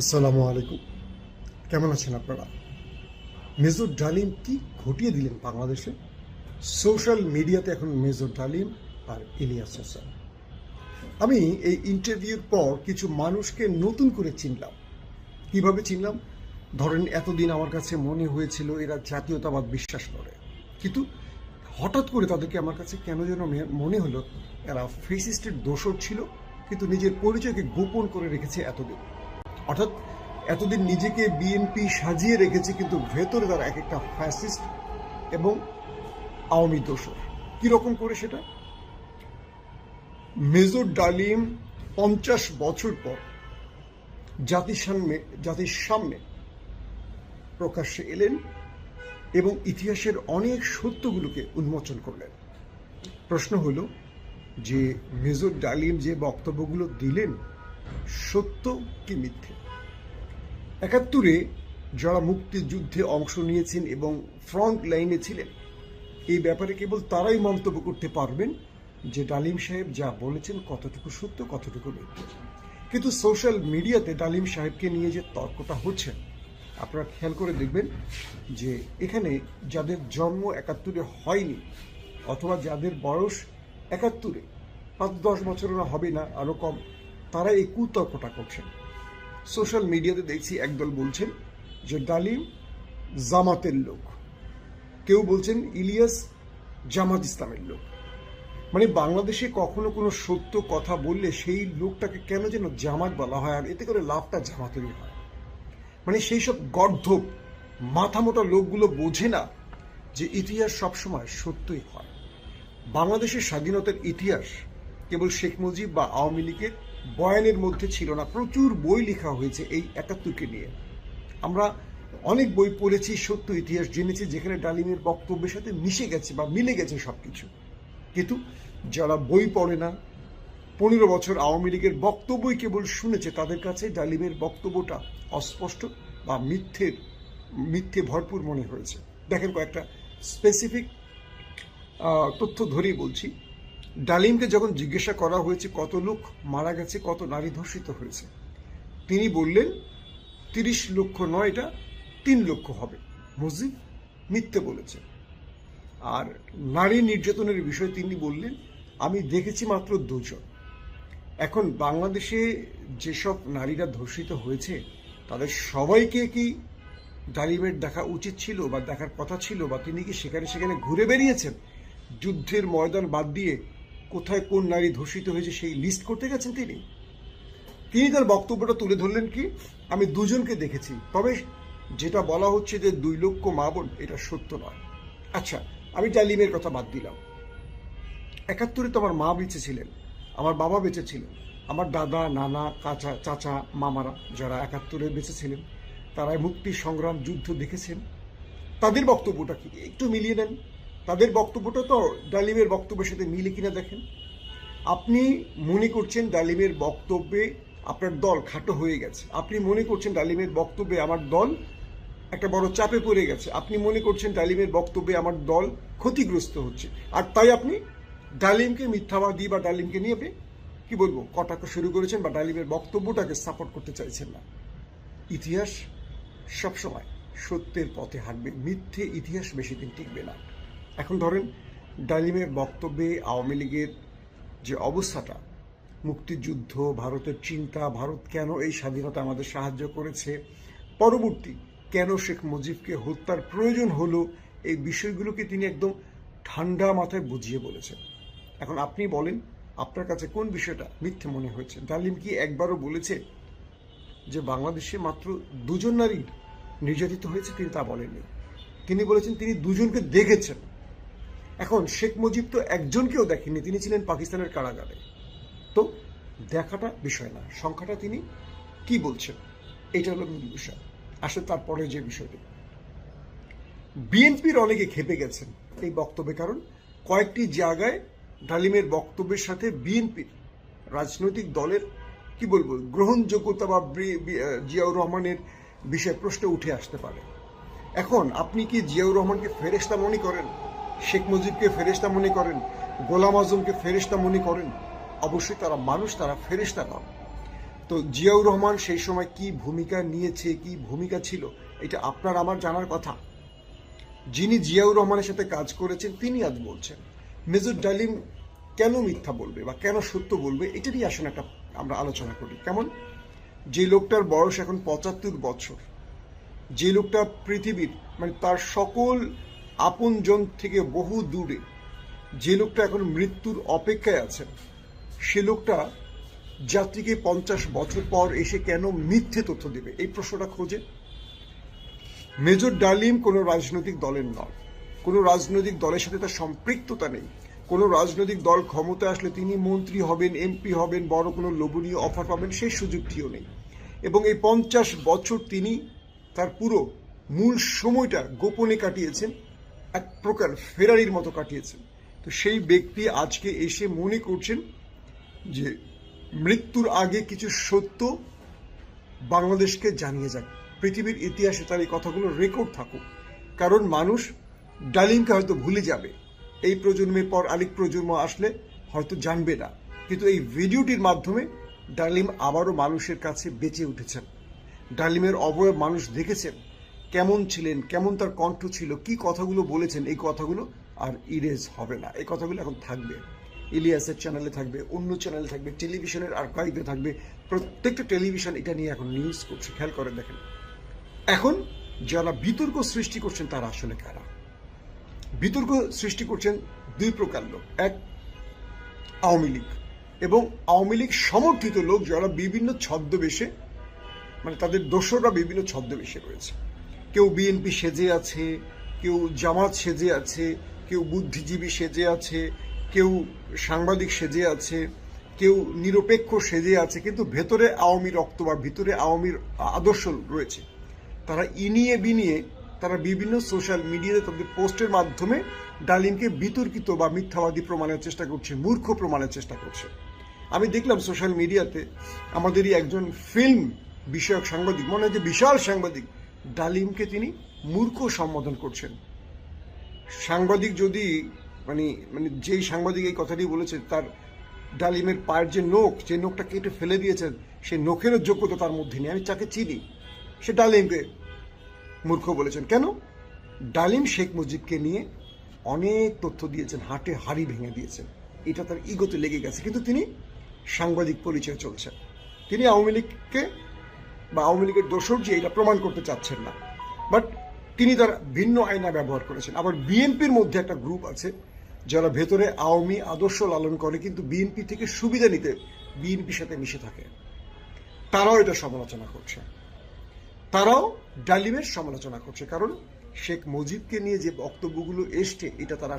আসসালামু আলাইকুম। কেমন আছেন আপনারা? মেজর ডালিম কি ঘটিয়ে দিলেন বাংলাদেশে? সোশ্যাল মিডিয়াতে এখন মেজর ডালিম আর ইলিয়াস হোসেন। আমি এই ইন্টারভিউর পর কিছু মানুষকে নতুন করে চিনলাম। কীভাবে চিনলাম? ধরেন, এতদিন আমার কাছে মনে হয়েছিল এরা জাতীয়তাবাদ বিশ্বাস করে। কিন্তু হঠাৎ করে তাদেরকে আমার কাছে কেন যেন মনে হলো, এরা ফেসিস্টের দোষর ছিল, কিন্তু নিজের পরিচয়কে গোপন করে রেখেছে এতদিন। অর্থাৎ এতদিন নিজেকে বিএনপি সাজিয়ে রেখেছে, কিন্তু ভেতরে তারা এক একটা ফ্যাসিস্ট এবং আওয়ামী দোষর। কীরকম করে সেটা? মেজর ডালিম পঞ্চাশ বছর পর জাতির সামনে জাতির সামনে প্রকাশ্যে এলেন এবং ইতিহাসের অনেক সত্যগুলোকে উন্মোচন করলেন। প্রশ্ন হলো যে মেজর ডালিম যে বক্তব্যগুলো দিলেন সত্য কি মিথ্যে? একাত্তরে যারা মুক্তিযুদ্ধে অংশ নিয়েছেন এবং ফ্রন্ট লাইনে ছিলেন, এই ব্যাপারে কেবল তারাই মন্তব্য করতে পারবেন যে ডালিম সাহেব যা বলেছেন কতটুকু সত্য, কতটুকু মিথ্যে। কিন্তু সোশ্যাল মিডিয়াতে ডালিম সাহেবকে নিয়ে যে তর্কটা হচ্ছে, আপনারা খেয়াল করে দেখবেন যে এখানে যাদের জন্ম একাত্তরে হয়নি অথবা যাদের বয়স একাত্তরে, পাঁচ দশ বছরের হবে না আরও কম তারা এই কুতর্কটা করছেন। সোশ্যাল মিডিয়াতে দেখছি একদল বলছেন যে, ডালিম জামাতের লোক। কেউ বলছেন ইলিয়াস জামাত ইসলামের লোক। মানে বাংলাদেশে কখনো কোনো সত্য কথা বললে সেই লোকটাকে কেন যেন জামাত বলা হয় আর এতে করে লাভটা জামাতেরই হয়? মানে সেই সব গর্ধব মাথা মোটা লোকগুলো বোঝে না যে ইতিহাস সবসময় সত্যই হয়। বাংলাদেশের স্বাধীনতার ইতিহাস কেবল শেখ মুজিব বা আওয়ামী লীগের বয়ানের মধ্যে ছিল না, প্রচুর বই লেখা হয়েছে এই একাত্তরকে নিয়ে। আমরা অনেক বই পড়েছি, সত্য, ইতিহাস জেনেছি, যেখানে ডালিমের বক্তব্যের সাথে মিশে গেছে বা মিলে গেছে সবকিছু। কিন্তু যারা বই পড়ে না, পনেরো বছর আওয়ামী লীগের বক্তব্যই কেবল শুনেছে, তাদের কাছে ডালিমের বক্তব্যটা অস্পষ্ট বা মিথ্যের, মিথ্যে ভরপুর মনে হয়েছে। দেখেন কয়েকটা স্পেসিফিক তথ্য ধরেই বলছি। ডালিমকে যখন জিজ্ঞাসা করা হয়েছে কত লোক মারা গেছে, কত নারী ধর্ষিত হয়েছে, তিনি বললেন, তিরিশ লক্ষ নয়, এটা তিন লক্ষ হবে। মসজিদ মিথ্যে বলেছে। আর নারী নির্যাতনের বিষয়ে তিনি বললেন, আমি দেখেছি মাত্র দুজন। এখন বাংলাদেশে যেসব নারীরা ধর্ষিত হয়েছে, তাদের সবাইকে কি ডালিমের দেখা উচিত ছিল বা দেখার কথা ছিল বা তিনি কি সেখানে সেখানে ঘুরে বেরিয়েছেন যুদ্ধের ময়দান বাদ দিয়ে কোথায় কোন নারী ধর্ষিত হয়েছে সেই লিস্ট করতে গেছেন তিনি? তিনি তার বক্তব্যটা তুলে ধরলেন কি? আমি দুজনকে দেখেছি। তবে যেটা বলা হচ্ছে যে দুই লক্ষ মা বোন, এটা সত্য নয়। আচ্ছা আমি ডালিমের কথা বাদ দিলাম। একাত্তরে তো আমার মা বেঁচে ছিলেন, আমার বাবা বেঁচে ছিলেন, আমার দাদা, নানা, কাচা, চাচা, মামারা যারা একাত্তরে বেঁচে ছিলেন তারা মুক্তি সংগ্রাম, যুদ্ধ দেখেছেন। তাদের বক্তব্যটা কি? একটু মিলিয়ে নেন। তাদের বক্তব্যটা তো ডালিমের বক্তব্যের সাথে মিলে কিনা দেখেন। আপনি মনে করছেন ডালিমের বক্তব্যে আপনার দল খাটো হয়ে গেছে। আপনি মনে করছেন ডালিমের বক্তব্যে আমার দল একটা বড় চাপে পড়ে গেছে। আপনি মনে করছেন ডালিমের বক্তব্যে আমার দল ক্ষতিগ্রস্ত হচ্ছে। আর তাই আপনি ডালিমকে মিথ্যাবাদী বা ডালিমকে নিয়ে আপনি, কি বলব, কটাক্ষ শুরু করেছেন বা ডালিমের বক্তব্যটাকে সাপোর্ট করতে চাইছেন না। ইতিহাস সবসময় সত্যের পথে হাঁটবে। মিথ্যে ইতিহাস বেশি দিন টিকবে না। এখন ধরেন ডালিমের বক্তব্যে আওয়ামী লীগের যে অবস্থাটা, মুক্তিযুদ্ধ, ভারতের চিন্তা, ভারত কেন এই স্বাধীনতা আমাদের সাহায্য করেছে, পরবর্তী কেন শেখ মুজিবকে হত্যার প্রয়োজন হলো, এই বিষয়গুলোকে তিনি একদম ঠান্ডা মাথায় বুঝিয়ে বলেছেন। এখন আপনি বলেন, আপনার কাছে কোন বিষয়টা মিথ্যে মনে হয়েছে? ডালিম কি একবারও বলেছে যে বাংলাদেশে মাত্র দুজন নারী নির্যাতিত হয়েছে? তিনি তা বলেননি। তিনি বলেছেন তিনি দুজনকে দেখেছেন। এখন শেখ মুজিব তো একজনকেও দেখেননি, তিনি ছিলেন পাকিস্তানের কারাগারে। তো দেখাটা বিষয় না, সংখ্যাটা তিনি কি বলছেন, এটা হলো মূল বিষয়। আসলে তারপরে যে বিষয়টি। বিএনপির অনেকে খেপে গেছেন এই বক্তব্যে, কারণ কয়েকটি জায়গায় ডালিমের বক্তব্যের সাথে বিএনপির রাজনৈতিক দলের, কি বলব, গ্রহণযোগ্যতা বা জিয়াউর রহমানের বিষয়ে প্রশ্ন উঠে আসতে পারে। এখন আপনি কি জিয়াউর রহমানকে ফেরেস্তা মনে করেন? শেখ মুজিবকে ফেরেস্তা মনে করেন, গোলাম আজমকে ফেরেস্তা মনে করেন। অবশ্যই তারা মানুষ, তারা ফেরেস্তা নন তো জিয়াউর রহমান সেই সময় কি ভূমিকা নিয়েছে, কি ভূমিকা ছিল, এটা আপনার আমার জানার কথা। যিনি জিয়াউর রহমানের সাথে কাজ করেছেন, তিনি আজ বলছেন, মেজর ডালিম কেন মিথ্যা বলবে বা কেন সত্য বলবে, এটা নিয়ে আসেন একটা আমরা আলোচনা করি। কেমন? যে লোকটার বয়স এখন পঁচাত্তর বছর, যে লোকটা পৃথিবীর মানে তার সকল আপনজন থেকে বহু দূরে যে লোকটা এখন মৃত্যুর অপেক্ষায় আছেন, সে লোকটা যাত্রীকে পঞ্চাশ বছর পর এসে কেন মিথ্যে তথ্য দেবে? এই প্রশ্নটা খোঁজে। মেজর ডালিম কোনো রাজনৈতিক দলের নয় কোনো রাজনৈতিক দলের সাথে তার সম্পৃক্ততা নেই। কোনো রাজনৈতিক দল ক্ষমতা আসলে তিনি মন্ত্রী হবেন, এমপি হবেন, বড় কোনো লোভনীয় অফার পাবেন, সেই সুযোগটিও নেই। এবং এই পঞ্চাশ বছর তিনি তার পুরো মূল সময়টা গোপনে কাটিয়েছেন। এক প্রকার ফেরারির মতো কাটিয়েছেন। তো সেই ব্যক্তি আজকে এসে মনে করছেন যে মৃত্যুর আগে কিছু সত্য বাংলাদেশকে জানিয়ে যাক। পৃথিবীর ইতিহাসে তার এই কথাগুলো রেকর্ড থাকুক। কারণ মানুষ ডালিমকে হয়তো ভুলে যাবে। এই প্রজন্মের পর আরেক প্রজন্ম আসলে হয়তো জানবে না। কিন্তু এই ভিডিওটির মাধ্যমে ডালিম আবারও মানুষের কাছে বেঁচে উঠেছেন। ডালিমের অবয়ব মানুষ দেখেছেন। কেমন ছিলেন, কেমন তার কণ্ঠ ছিল, কি কথাগুলো বলেছেন, এই কথাগুলো আর ইরেজ হবে না। এই কথাগুলো এখন থাকবে। ইলিয়াসের চ্যানেলে থাকবে, অন্য চ্যানেলে থাকবে টেলিভিশনের আর আর্কাইভে থাকবে। প্রত্যেকটা টেলিভিশন এটা নিয়ে এখন নিউজ করছে, খেয়াল করে দেখেন। এখন যারা বিতর্ক সৃষ্টি করছেন, তারা আসলে কারা? বিতর্ক সৃষ্টি করছেন দুই প্রকার লোক। এক, আওয়ামী লীগ। এবং আওয়ামী লীগ সমর্থিত লোক যারা বিভিন্ন ছদ্মবেশে মানে তাদের দোসররা বিভিন্ন ছদ্মবেশে রয়েছে। কেউ বিএনপি সেজে আছে, কেউ জামাত সেজে আছে, কেউ বুদ্ধিজীবী সেজে আছে, কেউ সাংবাদিক সেজে আছে, কেউ নিরপেক্ষ সেজে আছে, কিন্তু ভেতরে আওয়ামী রক্ত বা ভিতরে আওয়ামীর আদর্শ রয়েছে। তারা ইনিয়ে বিনিয়ে তারা বিভিন্ন সোশ্যাল মিডিয়াতে তাদের পোস্টের মাধ্যমে ডালিমকে বিতর্কিত বা মিথ্যাবাদী প্রমাণের চেষ্টা করছে, মূর্খ প্রমাণের চেষ্টা করছে। আমি দেখলাম সোশ্যাল মিডিয়াতে আমাদেরই একজন ফিল্ম বিষয়ক সাংবাদিক, মনে হয় যে বিশাল সাংবাদিক ডালিমকে তিনি মূর্খ সম্বোধন করছেন। সাংবাদিক যদি মানে মানে যেই সাংবাদিক এই কথাটি বলেছে, তার ডালিমের পায়ের যে নখ, যে নখটা কেটে ফেলে দিয়েছেন, সেই নখেরও যোগ্যতা তার মধ্যে নেই। আমি তাকে চিনি, সে ডালিমকে মূর্খ বলেছেন। কেন? ডালিম শেখ মুজিবকে নিয়ে অনেক তথ্য দিয়েছেন, হাটে হাড়ি ভেঙে দিয়েছেন। এটা তার ইগোতে লেগে গেছে। কিন্তু তিনি সাংবাদিক পরিচয় চলছেন। তিনি আওয়ামী লীগকে বা আওয়ামী লীগের দোষর যে এটা প্রমাণ করতে চাচ্ছেন না। বাট তিনি তার ভিন্ন আয়না ব্যবহার করেছেন। আবার বিএনপির মধ্যে একটা গ্রুপ আছে যারা ভেতরে আওয়ামী আদর্শ লালন করে, কিন্তু বিএনপি থেকে সুবিধা নিতে বিএনপির সাথে মিশে থাকে। তারাও এটা সমালোচনা করছে। তারাও ডালিমের সমালোচনা করছে। কারণ শেখ মুজিবকে নিয়ে যে বক্তব্যগুলো এসছে, এটা তারা